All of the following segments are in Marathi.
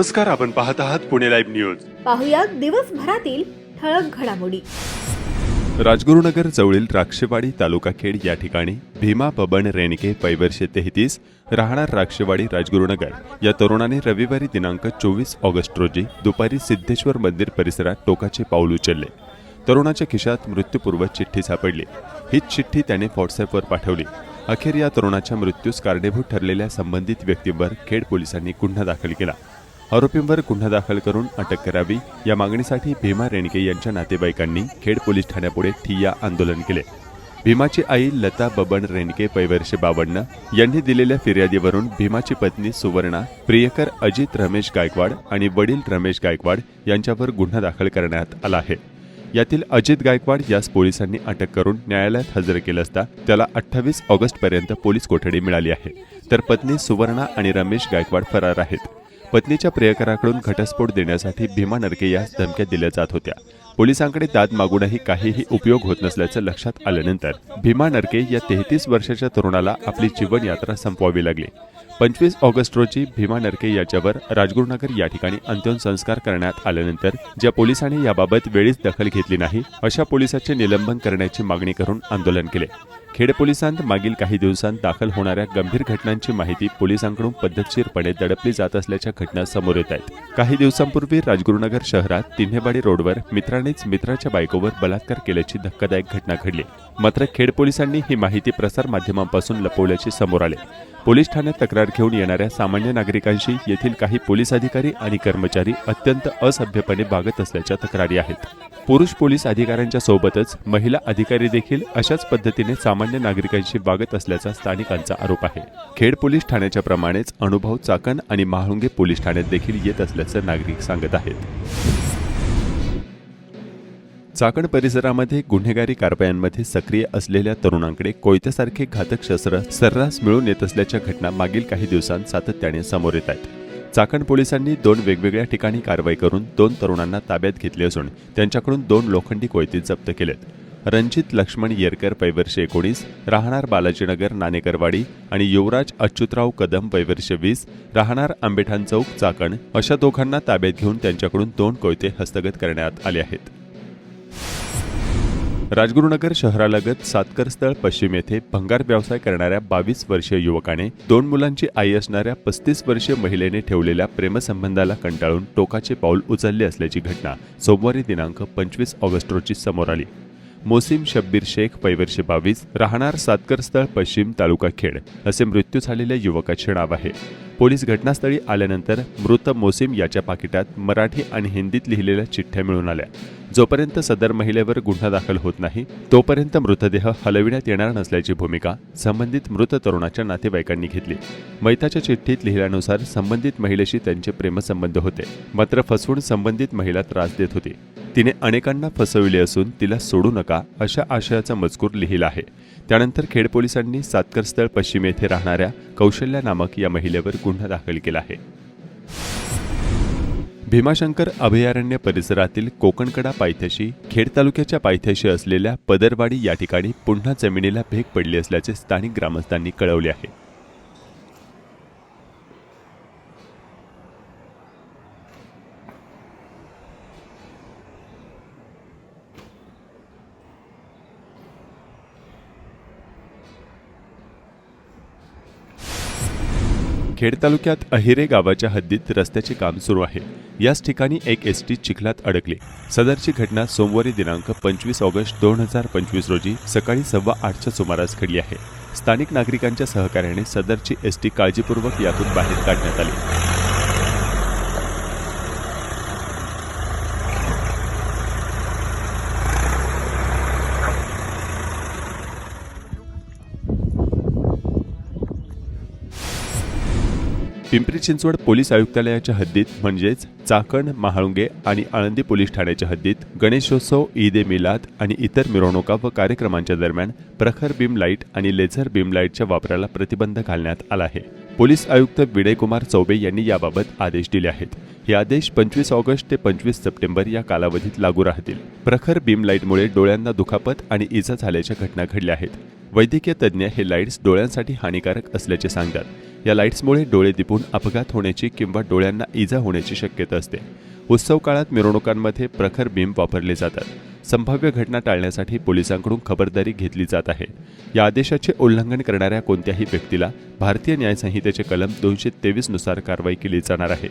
नमस्कार आपण पाहत आहात पुणे लाईव्ह न्यूज. पाहुयात दिवसभरातील ठळक घडामोडी. राजगुरुनगर जवळील राक्षेवाडी तालुका खेड या ठिकाणी भीमा बबन रेणके पैवर्षे तेहतीस राहणार राक्षेवाडी राजगुरुनगर या तरुणाने रविवारी दिनांक चोवीस ऑगस्ट रोजी दुपारी सिद्धेश्वर मंदिर परिसरात टोकाचे पाऊल उचलले. तरुणाच्या खिशात मृत्यूपूर्व चिठ्ठी सापडली. हीच चिठ्ठी त्याने व्हॉट्सअपवर पाठवली. अखेर या तरुणाच्या मृत्यूस कारणीभूत ठरलेल्या संबंधित व्यक्तींवर खेड पोलिसांनी गुन्हा दाखल केला. आरोपींवर गुन्हा दाखल करून अटक करावी. या मागणीसाठी भीमा रेणके यांच्या नातेवाईकांनी खेड पोलीस ठाण्यापुढे ठिय्या आंदोलन केले. भीमाची आई लता बबन रेणके पैवर्षे बावन्न यांनी दिलेल्या फिर्यादीवरून भीमाची पत्नी सुवर्णा प्रियकर अजित रमेश गायकवाड आणि वडील रमेश गायकवाड यांच्यावर गुन्हा दाखल करण्यात आला आहे. यातील अजित गायकवाड यास पोलिसांनी अटक करून न्यायालयात हजर केलं असता त्याला अठ्ठावीस ऑगस्टपर्यंत पोलीस कोठडी मिळाली आहे. तर पत्नी सुवर्णा आणि रमेश गायकवाड फरार आहेत. पत्नीच्या प्रियकराकडून घटस्फोट देण्यासाठी भीमा नरके यास धमक्या दिल्या जात होत्या. पोलिसांकडे दाद मागूनही काहीही उपयोग होत नसल्याचं लक्षात आल्यानंतर भीमा नरके या तेहतीस वर्षाच्या तरुणाला आपली जीवनयात्रा संपवावी लागली. पंचवीस ऑगस्ट रोजी भीमा नरके याच्यावर राजगुरुनगर या ठिकाणी अंत्यसंस्कार करण्यात आल्यानंतर ज्या पोलिसांनी याबाबत वेळीच दखल घेतली नाही अशा पोलिसाचे निलंबन करण्याची मागणी करून आंदोलन केले. खेड पोलिसांत मागील काही दिवसांत दाखल होणाऱ्या गंभीर घटनांची माहिती पोलिसांकडून पद्धतशीरपणे दडपली जात असल्याच्या घटना समोर येत आहेत. काही दिवसांपूर्वी राजगुरुनगर शहरात तिन्हेवाडी रोडवर मित्रानेच मित्राच्या बायकोवर बलात्कार केल्याची धक्कादायक घटना घडली. मात्र खेड पोलिसांनी ही माहिती प्रसार माध्यमांपासून लपवल्याचे समोर आले. पोलीस ठाण्यात तक्रार घेऊन येणाऱ्या सामान्य नागरिकांशी येथील काही पोलीस अधिकारी आणि कर्मचारी अत्यंत असभ्यपणे वागत असल्याच्या तक्रारी आहेत. पुरुष पोलीस अधिकाऱ्यांच्या सोबतच महिला अधिकारी देखील अशाच पद्धतीने सामान्य नागरिकांशी वागत असल्याचा स्थानिकांचा आरोप आहे. खेड पोलीस ठाण्याच्या प्रमाणेच अनुभव चाकण आणि महाळुंगे पोलीस ठाण्यात देखील येत असल्याचं नागरिक सांगत आहेत. चाकण परिसरामध्ये गुन्हेगारी कारवायांमध्ये सक्रिय असलेल्या तरुणांकडे कोयत्यासारखे घातक शस्त्र सर्रास मिळून येत असल्याच्या घटना मागील काही दिवसांत सातत्याने समोर येत आहेत. चाकण पोलिसांनी दोन वेगवेगळ्या ठिकाणी कारवाई करून दोन तरुणांना ताब्यात घेतले असून त्यांच्याकडून दोन लोखंडी कोयते जप्त केलेत. रणजित लक्ष्मण येरकर पैवर्षे एकोणीस राहणार बालाजीनगर नाणेकरवाडी आणि युवराज अच्युतराव कदम पैवर्षे वीस राहणार आंबेठाण चौक चाकण अशा दोघांना ताब्यात घेऊन त्यांच्याकडून दोन कोयते हस्तगत करण्यात आले आहेत. राजगुरुनगर शहरालगत सातकरस्थळ पश्चिम येथे भंगार व्यवसाय करणाऱ्या बावीस वर्षीय युवकाने दोन मुलांची आई असणाऱ्या पस्तीस वर्षीय महिलेने ठेवलेल्या प्रेमसंबंधाला कंटाळून टोकाचे पाऊल उचलले असल्याची घटना सोमवारी दिनांक पंचवीस ऑगस्ट रोजी समोर आली. मोसीम शब्बीर शेख पैवर्षे बावीस राहणार सातकरस्थळ पश्चिम तालुका खेड असे मृत्यू झालेल्या युवकाचे नाव आहे. पोलीस घटनास्थळी आल्यानंतर मृत मोसीम याच्या पाकिटात मराठी आणि हिंदीत लिहिलेल्या चिठ्ठ्या मिळून आल्या. जोपर्यंत सदर महिलेवर गुन्हा दाखल होत नाही तोपर्यंत मृतदेह हलविण्यात येणार नसल्याची भूमिका संबंधित मृत तरुणाच्या नातेवाईकांनी घेतली. मैताच्या चिठ्ठीत लिहिल्यानुसार संबंधित महिलेशी त्यांचे प्रेमसंबंध होते मात्र फसवून संबंधित महिला त्रास देत होती. तिने अनेकांना फसविले असून तिला सोडू नका अशा आशयाचा मजकूर लिहिला आहे. त्यानंतर खेड पोलिसांनी सातकरस्थळ पश्चिम येथे राहणाऱ्या कौशल्या नामक या महिलेवर गुन्हा दाखल केला आहे. भीमाशंकर अभयारण्य परिसरातील कोकणकडा पायथ्याशी खेड तालुक्याच्या पायथ्याशी असलेल्या पदरवाडी या ठिकाणी पुन्हा जमिनीला भेग पडली असल्याचे स्थानिक ग्रामस्थांनी कळवले आहे. खेड तालुक्यात अहिरे गावाच्या हद्दीत रस्त्याचे काम सुरू आहे. याच ठिकाणी एक एस टी चिखलात अडकली. सदरची घटना सोमवारी दिनांक पंचवीस ऑगस्ट दोन हजार पंचवीस रोजी सकाळी सव्वा आठच्या सुमारास घडली आहे. स्थानिक नागरिकांच्या सहकार्याने सदरची एस टी काळजीपूर्वक यातून बाहेर काढण्यात आली. पिंपरी चिंचवड पोलीस आयुक्तालयाच्या हद्दीत म्हणजेच चाकण महाळुंगे आणि आळंदी पोलीस ठाण्याच्या हद्दीत गणेशोत्सव ईद ए मिलाद आणि इतर मिरवणुका व कार्यक्रमांच्या दरम्यान प्रखर बीम लाइट आणि लेझर बीम लाईटच्या वापराला प्रतिबंध घालण्यात आला आहे. पोलीस आयुक्त विडयकुमार चौबे यांनी याबाबत आदेश दिले आहेत. हे आदेश पंचवीस ऑगस्ट ते पंचवीस सप्टेंबर या कालावधीत लागू राहतील. प्रखर बीम लाईटमुळे डोळ्यांना दुखापत आणि इजा झाल्याच्या घटना घडल्या आहेत. वैद्यकीय तज्ज्ञ हे लाईट्स डोळ्यांसाठी हानिकारक असल्याचे सांगतात. या लाईट्समुळे डोळे दिपून अपघात होण्याची किंवा डोळ्यांना इजा होण्याची शक्यता असते. उत्सव काळात मिरवणुकांमध्ये प्रखर बीम वापरले जातात. संभाव्य घटना टाळण्यासाठी पोलिसांकडून खबरदारी घेतली जात आहे. या आदेशाचे उल्लंघन करणाऱ्या कोणत्याही व्यक्तीला भारतीय न्यायसंहितेचे कलम दोनशे तेवीसनुसार कारवाई केली जाणार आहे.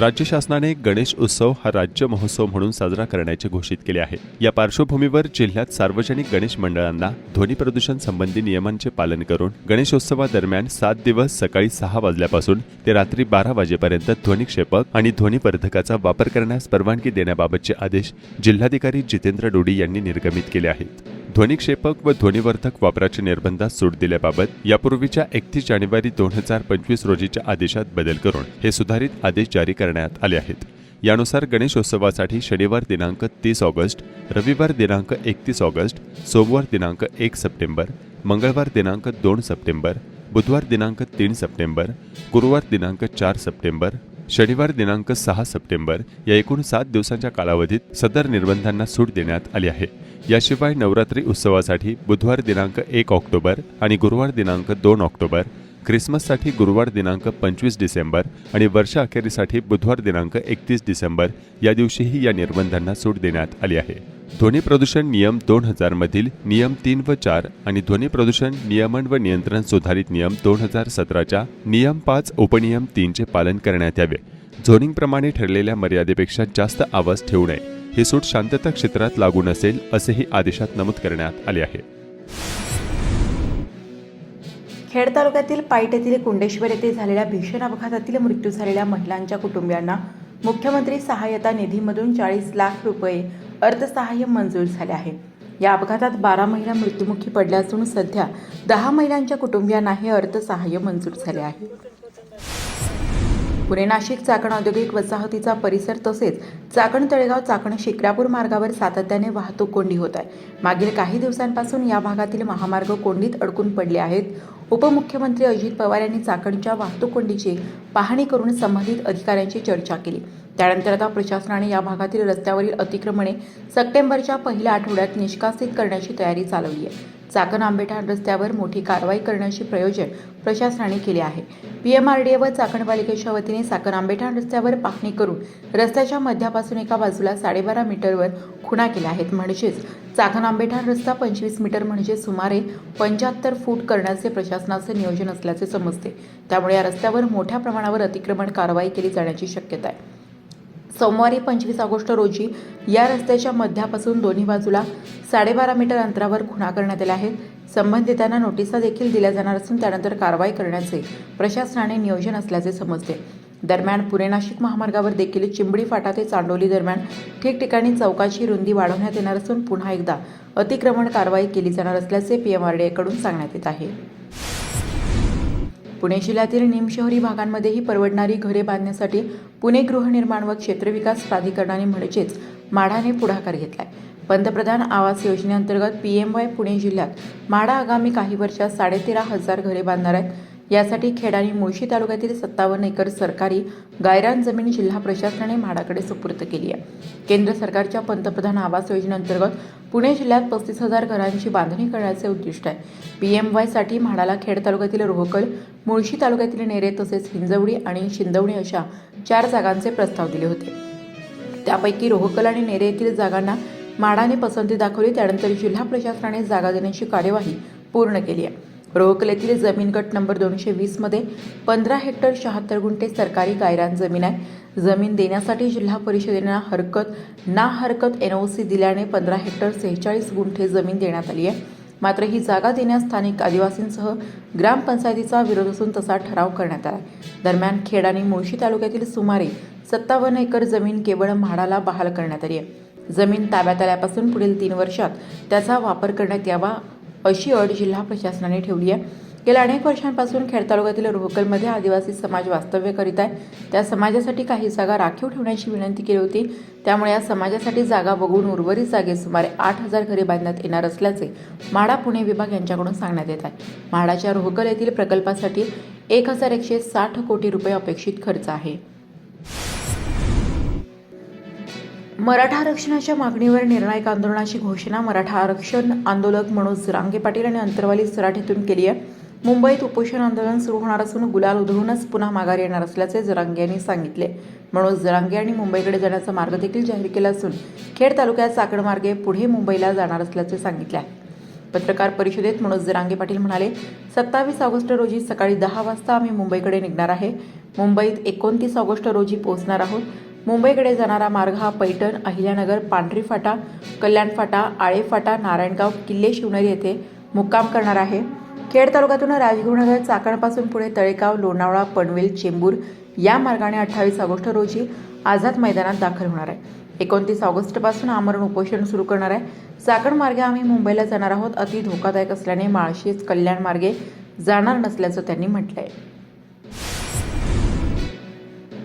राज्य शासनाने गणेश उत्सव हा राज्य महोत्सव म्हणून साजरा करण्याचे घोषित केले आहे. या पार्श्वभूमीवर जिल्ह्यात सार्वजनिक गणेश मंडळांना ध्वनी प्रदूषण संबंधी नियमांचे पालन करून गणेशोत्सवादरम्यान सात दिवस सकाळी सहा वाजल्यापासून ते रात्री बारा वाजेपर्यंत ध्वनिक्षेपक आणि ध्वनिवर्धकाचा वापर करण्यास परवानगी देण्याबाबतचे आदेश जिल्हाधिकारी जितेंद्र डोडी यांनी निर्गमित केले आहेत. ध्वनिक्षेपक व ध्वनिवर्धक वापराच्या निर्बंधात सूट दिल्याबाबत यापूर्वीच्या एकतीस जानेवारी दोन हजार पंचवीस रोजीच्या आदेशात बदल करून हे सुधारित आदेश जारी करण्यात आले आहेत. यानुसार गणेशोत्सवासाठी शनिवार दिनांक तीस ऑगस्ट रविवार दिनांक एकतीस ऑगस्ट सोमवार दिनांक एक सप्टेंबर मंगळवार दिनांक दोन सप्टेंबर बुधवार दिनांक तीन सप्टेंबर गुरुवार दिनांक चार सप्टेंबर शनिवार दिनांक सहा सप्टेंबर या एकूण सात दिवसांच्या कालावधीत सदर निर्बंधांना सूट देण्यात आली आहे. याशिवाय नवरात्री उत्सवासाठी बुधवार दिनांक एक ऑक्टोबर आणि गुरुवार दिनांक दोन ऑक्टोबर ख्रिसमससाठी गुरुवार दिनांक पंचवीस डिसेंबर आणि वर्षअखेरीसाठी बुधवार दिनांक एकतीस डिसेंबर या दिवशीही या निर्बंधांना सूट देण्यात आली आहे. ध्वनी प्रदूषण नियम दोन हजार मधील नियम तीन व चार आणि ध्वनी प्रदूषण नियमन व नियंत्रण सुधारित नियम दोन हजार सतराच्या नियम पाच उपनियम तीनचे पालन करण्यात यावे. झोनिंगप्रमाणे ठरलेल्या मर्यादेपेक्षा जास्त आवाज ठेवू नये. ही सूट शांतता क्षेत्रात लागू नसेल असेही आदेशात नमूद करण्यात आले आहे. खेड तालुक्यातील पाईट येथील कुंडेश्वर येथे झालेल्या भीषण अपघातातील मृत्यू झालेल्या महिलांच्या कुटुंबियांना मुख्यमंत्री सहाय्यता निधीमधून चाळीस लाख रुपये अर्थसहाय्य मंजूर झाले आहे. या अपघातात बारा महिला मृत्युमुखी पडल्या असून सध्या दहा महिलांच्या कुटुंबियांना हे अर्थसहाय्य मंजूर झाले आहे. पुणे नाशिक चाकण औद्योगिक वसाहतीचा परिसर तसेच चाकण तळेगाव चाकण शिक्रापूर मार्गावर सातत्याने वाहतूक कोंडी होत आहे. मागील काही दिवसांपासून या भागातील महामार्ग कोंडीत अडकून पडले आहेत. उपमुख्यमंत्री अजित पवार यांनी चाकणच्या वाहतूक कोंडीची पाहणी करून संबंधित अधिकाऱ्यांची चर्चा केली. त्यानंतर आता प्रशासनाने या भागातील रस्त्यावरील अतिक्रमणे सप्टेंबरच्या पहिल्या आठवड्यात निष्कासित करण्याची तयारी चालवली आहे. चाकण आंबेठाण रस्त्यावर मोठी कारवाई करण्याचे प्रयोजन प्रशासनाने केले आहे. पीएमआरडीए व चाकण पालिकेच्या वतीने चाकण आंबेठाण रस्त्यावर पाहणी करून रस्त्याच्या मध्यापासून एका बाजूला साडेबारा मीटरवर खुणा केल्या आहेत. म्हणजेच चाकण आंबेठाण रस्ता पंचवीस मीटर म्हणजे सुमारे पंच्याहत्तर फूट करण्याचे प्रशासनाचे नियोजन असल्याचे समजते. त्यामुळे या रस्त्यावर मोठ्या प्रमाणावर अतिक्रमण कारवाई केली जाण्याची शक्यता आहे. सोमवारी पंचवीस ऑगस्ट रोजी या रस्त्याच्या मध्यापासून दोन्ही बाजूला साडेबारा मीटर अंतरावर खुणा करण्यात आल्या आहेत संबंधितांना नोटिसा देखील दिल्या जाणार असून त्यानंतर कारवाई करण्याचे प्रशासनाने नियोजन असल्याचे समजते. दरम्यान पुणे नाशिक महामार्गावर देखील चिंबडी फाटा ते चांडोली दरम्यान ठिकठिकाणी चौकाची रुंदी वाढवण्यात येणार असून पुन्हा एकदा अतिक्रमण कारवाई केली जाणार असल्याचे पीएमआरडीएकडून सांगण्यात येत आहे. पुणे जिल्ह्यातील निमशहरी भागांमध्येही परवडणारी घरे बांधण्यासाठी पुणे गृहनिर्माण व क्षेत्रविकास प्राधिकरणाने म्हणजेच माढाने पुढाकार घेतलाय. पंतप्रधान आवास योजनेअंतर्गत पी एम वाय पुणे जिल्ह्यात माढा आगामी काही वर्षात साडेतेरा हजार घरे बांधणार आहेत. यासाठी खेड आणि मुळशी तालुक्यातील सत्तावन्न एकर सरकारी गायरान जमीन जिल्हा प्रशासनाने म्हाडाकडे सुपूर्द केली आहे. केंद्र सरकारच्या पंतप्रधान आवास योजनेअंतर्गत पुणे जिल्ह्यात पस्तीस हजार घरांची बांधणी करण्याचे उद्दिष्ट आहे. पी एम वायसाठी म्हाडाला खेड तालुक्यातील रोहकल मुळशी तालुक्यातील नेरे तसेच हिंजवडी आणि शिंदवणी अशा चार जागांचे प्रस्ताव दिले होते. त्यापैकी रोहकल आणि नेरे येथील जागांना माडाने पसंती दाखवली त्यानंतर जिल्हा प्रशासनाने जागा देण्याची कार्यवाही पूर्ण केली आहे. रोहकलेतील जमीन गट नंबर दोनशे वीसमध्ये पंधरा हेक्टर शहात्तर गुंठे सरकारी गायरान जमीन आहे. जमीन देण्यासाठी जिल्हा परिषदेनं हरकत ना हरकत एन ओ सी दिल्याने पंधरा हेक्टर सेहेचाळीस गुंठे जमीन देण्यात आली आहे. मात्र ही जागा देण्यास स्थानिक आदिवासींसह ग्रामपंचायतीचा विरोध असून तसा ठराव करण्यात आला दरम्यान खेड आणि मुळशी तालुक्यातील सुमारे सत्तावन्न एकर जमीन केवळ म्हाडाला बहाल करण्यात आली आहे. जमीन ताब्यात आल्यापासून पुढील तीन वर्षात त्याचा वापर करण्यात यावा अशी अट जिल्हा प्रशासनाने ठेवली आहे. गेल्या अनेक वर्षांपासून खेड तालुक्यातील रोहकलमध्ये आदिवासी समाज वास्तव्य करीत आहे. त्या समाजासाठी काही जागा राखीव ठेवण्याची विनंती केली होती. त्यामुळे या समाजासाठी जागा बघून उर्वरित जागेत सुमारे आठ हजार घरे बांधण्यात येणार असल्याचे म्हाडा पुणे विभाग यांच्याकडून सांगण्यात येत आहे. म्हाडाच्या रोहकल येथील प्रकल्पासाठी एक हजार एकशे साठ कोटी रुपये अपेक्षित खर्च आहे. मराठा आरक्षणाच्या मागणीवर निर्णायक आंदोलनाची घोषणा मराठा आरक्षण आंदोलक मनोज रांगे पाटील आणि अंतरवाली सराठीतून केली आहे. मुंबईत उपोषण आंदोलन सुरू होणार असून गुलाल उधळूनच पुन्हा माघार येणार असल्याचे जरांगे यांनी सांगितले. मनोज जरांगे यांनी मुंबईकडे जाण्याचा मार्ग देखील जाहीर केला असून खेड तालुक्यात चाकडमार्गे पुढे मुंबईला जाणार असल्याचे सांगितले आहे. पत्रकार परिषदेत मनोज जरांगे पाटील म्हणाले सत्तावीस ऑगस्ट रोजी सकाळी दहा वाजता आम्ही मुंबईकडे निघणार आहे. मुंबईत एकोणतीस ऑगस्ट रोजी पोहोचणार आहोत. मुंबईकडे जाणारा मार्ग हा पैठण अहिल्यानगर पांढरी फाटा कल्याण फाटा आळे फाटा नारायणगाव किल्ले शिवनेरी येथे मुक्काम करणार आहे. खेड तालुक्यातून राजगुरुनगर चाकणपासून पुढे तळेगाव लोणावळा पनवेल चेंबूर या मार्गाने अठ्ठावीस ऑगस्ट रोजी आझाद मैदानात दाखल होणार आहे. एकोणतीस ऑगस्टपासून आमरण उपोषण सुरू करणार आहे. चाकण मार्गे आम्ही मुंबईला जाणार आहोत. अति धोकादायक असल्याने माळशेज कल्याण मार्गे जाणार नसल्याचं त्यांनी म्हटलं आहे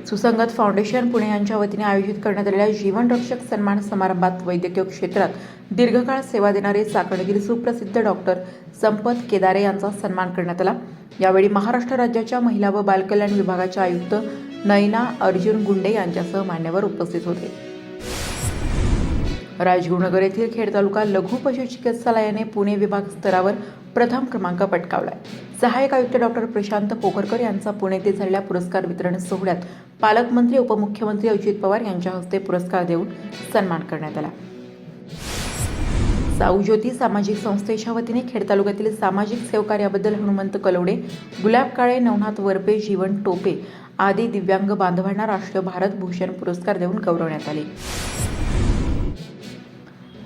सुसंगत फाउंडेशन पुणे यांच्या वतीने आयोजित करण्यात आलेल्या जीवनरक्षक सन्मान समारंभात वैद्यकीय क्षेत्रात दीर्घकाळ सेवा देणारे चाकणगीर सुप्रसिद्ध डॉक्टर संपत केदारे यांचा सन्मान करण्यात आला. यावेळी महाराष्ट्र राज्याच्या महिला व बालकल्याण विभागाच्या आयुक्त नयना अर्जुन गुंडे यांच्यासह मान्यवर उपस्थित होते. राजगुरुनगर येथील खेड तालुका लघु पशु चिकित्सालयाने पुणे विभाग स्तरावर प्रथम क्रमांक पटकावलाय. सहाय्यक आयुक्त डॉक्टर प्रशांत पोखरकर यांचा पुणे येथे झालेल्या पुरस्कार वितरण सोहळ्यात पालकमंत्री उपमुख्यमंत्री अजित पवार यांच्या हस्ते पुरस्कार देऊन सन्मान करण्यात आला. साऊज्योती सामाजिक संस्थेच्या वतीने खेड तालुक्यातील सामाजिक सेवकार्याबद्दल हनुमंत कलवडे गुलाब काळे नवनाथ वरपे जीवन टोपे आदी दिव्यांग बांधवांना राष्ट्रीय भारत भूषण पुरस्कार देऊन गौरवण्यात आले.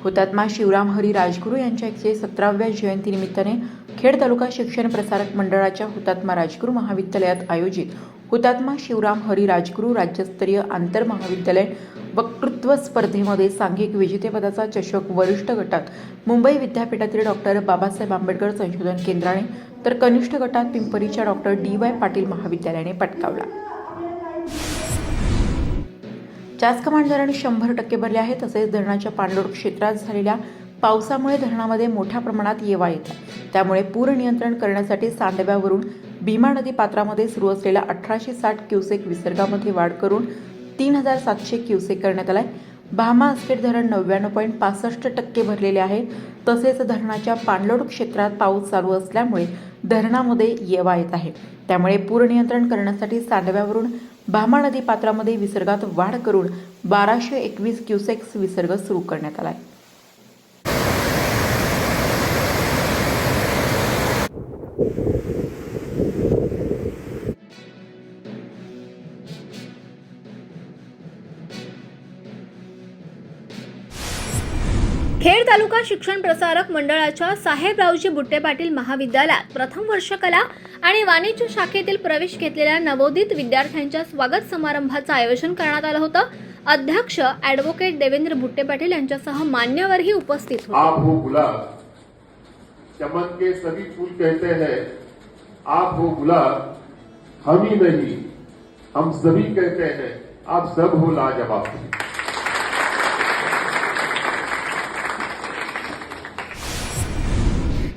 हुतात्मा शिवराम हरी राजगुरू यांच्या एकशे सतराव्या जयंतीनिमित्ताने खेड तालुका शिक्षण प्रसारक मंडळाच्या हुतात्मा राजगुरू महाविद्यालयात आयोजित हुतात्मा शिवराम हरी राजगुरू राज्यस्तरीय आंतर महाविद्यालय वक्तृत्व स्पर्धेमध्ये सांघिक विजेतेपदाचा चषक वरिष्ठ गटात. मुंबई विद्यापीठातील डॉक्टर बाबासाहेब आंबेडकर संशोधन केंद्राने तर कनिष्ठ गटात पिंपरीच्या डॉक्टर डी वाय पाटील महाविद्यालयाने पटकावला. जास्त कमांड धरण शंभर टक्के भरले आहे तसेच धरणाच्या पाणलोट क्षेत्रात झालेल्या पावसामुळे धरणामध्ये मोठ्या प्रमाणात येवा येत त्यामुळे पूर नियंत्रण करण्यासाठी सांडव्यावरून भीमा नदी पात्रामध्ये सुरू असलेल्या अठराशे साठ क्युसेक विसर्गामध्ये वाढ करून तीन हजार सातशे क्युसेक करण्यात आलाय. भामा अस्केट धरण नव्याण्णव पॉईंट पासष्ट टक्के भरलेले आहे. तसेच धरणाच्या पाणलोट क्षेत्रात पाऊस चालू असल्यामुळे धरणामध्ये येवा येत आहे. त्यामुळे पूर नियंत्रण करण्यासाठी सांडव्यावरून भामा नदी पात्रामध्ये विसर्गात वाढ करून बाराशे एकवीस क्युसेक्स विसर्ग सुरू करण्यात आला आहे खेड तालुका शिक्षण प्रसारक मंडळाच्या साहेबरावजी बुट्टे पाटील महाविद्यालयात प्रथम वर्ष कला आणि वाणिज्य शाखेतील प्रवेश घेतलेल्या नवोदित विद्यार्थ्यांच्या स्वागत समारंभाचं आयोजन करण्यात आलं होतं. अध्यक्ष ॲडव्होकेट देवेंद्र बुट्टे पाटील यांच्यासह मान्यवरही उपस्थित होते. आप हो गुलाब. चमन के सभी फूल कहते हैं आप हो गुलाब. हम ही नहीं हम सभी कहते हैं आप सब हो लाजवाब.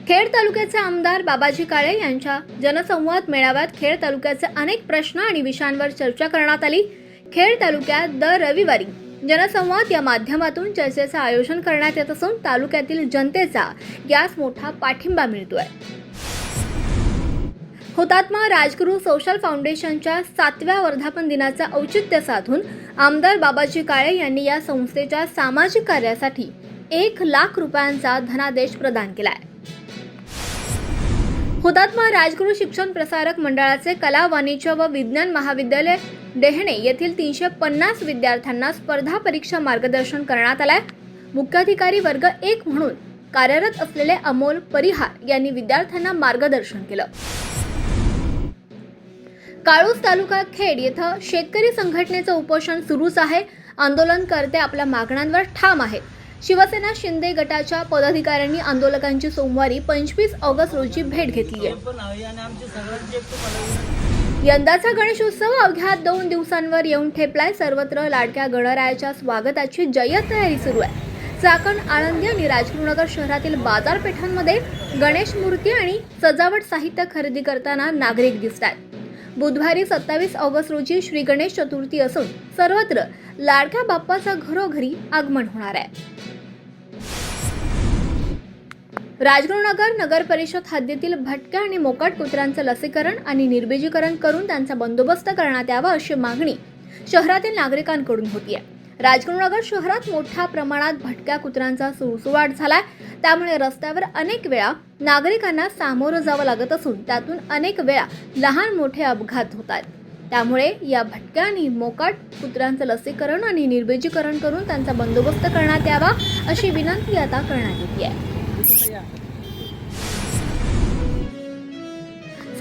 खेड तालुक्याचे आमदार बाबाजी काळे यांच्या जनसंवाद मेळाव्यात खेड तालुक्याचे अनेक प्रश्न आणि विषयांवर चर्चा करण्यात आली. खेड तालुक्यात दर रविवारी जनसंवाद या माध्यमातून चर्चेचं आयोजन करण्यात येत असून तालुक्यातील जनतेचा यास मोठा पाठिंबा मिळतोय. हुतात्मा राजगुरू सोशल फाउंडेशनच्या सातव्या वर्धापन दिनाचं औचित्य साधून आमदार बाबाजी काळे यांनी या संस्थेच्या सामाजिक कार्यासाठी एक लाख रुपयांचा धनादेश प्रदान केला आहे हुतात्मा राजगुरू शिक्षण प्रसारक मंडळाचे कला वाणिज्य व विज्ञान महाविद्यालय डेहणे येथील तीनशे पन्नास विद्यार्थ्यांना स्पर्धा परीक्षा मार्गदर्शन करण्यात आलाय. मुख्याधिकारी वर्ग एक म्हणून कार्यरत असलेले अमोल परिहार यांनी विद्यार्थ्यांना मार्गदर्शन केलं. काळूस तालुका खेड येथे शेतकरी संघटनेचं उपोषण सुरूच आहे. आंदोलनकर्ते आपल्या मागण्यांवर ठाम आहेत. शिवसेना शिंदे गटाच्या पदाधिकाऱ्यांनी आंदोलकांची सोमवारी पंचवीस ऑगस्ट रोजी भेट घेतली आहे. यंदाचा गणेशोत्सव अवघ्या दोन दिवसांवर येऊन ठेपलाय. सर्वत्र लाडक्या गणरायाच्या स्वागताची जय्यत तयारी सुरू आहे. चाकण आळंदी आणि राजगुरुनगर शहरातील बाजारपेठांमध्ये गणेश मूर्ती आणि सजावट साहित्य खरेदी करताना नागरिक दिसत आहेत बुधवारी सत्तावीस ऑगस्ट रोजी श्री गणेश चतुर्थी असून सर्वत्र लाडक्या बाप्पाचं घरोघरी आगमन होणार आहे. राजगुरुनगर नगर परिषद हद्दीतील भटक्या आणि मोकाट कुत्र्यांचं लसीकरण आणि निर्बीजीकरण करून त्यांचा बंदोबस्त करण्यात यावा अशी मागणी शहरातील नागरिकांकडून होती आहे राजगुरुनगर शहरात मोठ्या प्रमाणात भटक्या कुत्र्यांचा सुळसुळाट झालाय. त्यामुळे रस्त्यावर अनेक वेळा नागरिकांना सामोरं जावं लागत असून त्यातून अनेक वेळा लहान मोठे अपघात होत आहेत त्यामुळे या भटक्यांनी मोकाट कुत्र्यांचं लसीकरण आणि निर्बीजीकरण करून त्यांचा बंदोबस्त करण्यात यावा अशी विनंती आता करण्यात येते आहे.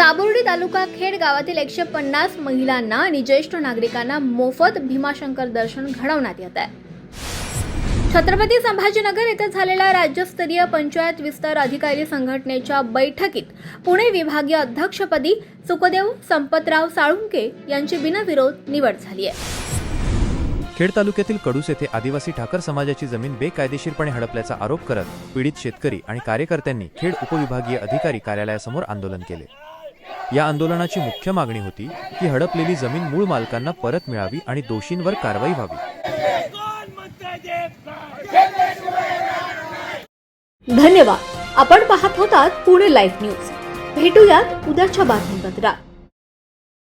साबुर्डी तालुका खेड गावातील एकशे पन्नास महिलांना आणि ज्येष्ठ नागरिकांना मोफत भीमाशंकर दर्शन घडवण्यात येत आहे. छत्रपती संभाजीनगर येथे झालेल्या राज्यस्तरीय पंचायत विस्तार अधिकारी संघटनेच्या बैठकीत पुणे विभागीय अध्यक्षपदी सुखदेव संपतराव साळुंके यांची बिनविरोध निवड झाली आहे. खेड तालुक्यातील कडूस येथे आदिवासी ठाकर समाजाची जमीन बेकायदेशीरपणे हडपल्याचा आरोप करत पीडित शेतकरी आणि कार्यकर्त्यांनी खेड उपविभागीय अधिकारी कार्यालयासमोर आंदोलन केले. या आंदोलनाची मुख्य मागणी होती की हडपलेली जमीन मूळ मालकांना परत मिळावी आणि दोषींवर कारवाई व्हावी. धन्यवाद. आपण पाहत होतात पुणे लाईव्ह न्यूज. भेटूयात उद्याच्या बातमीपत्रात.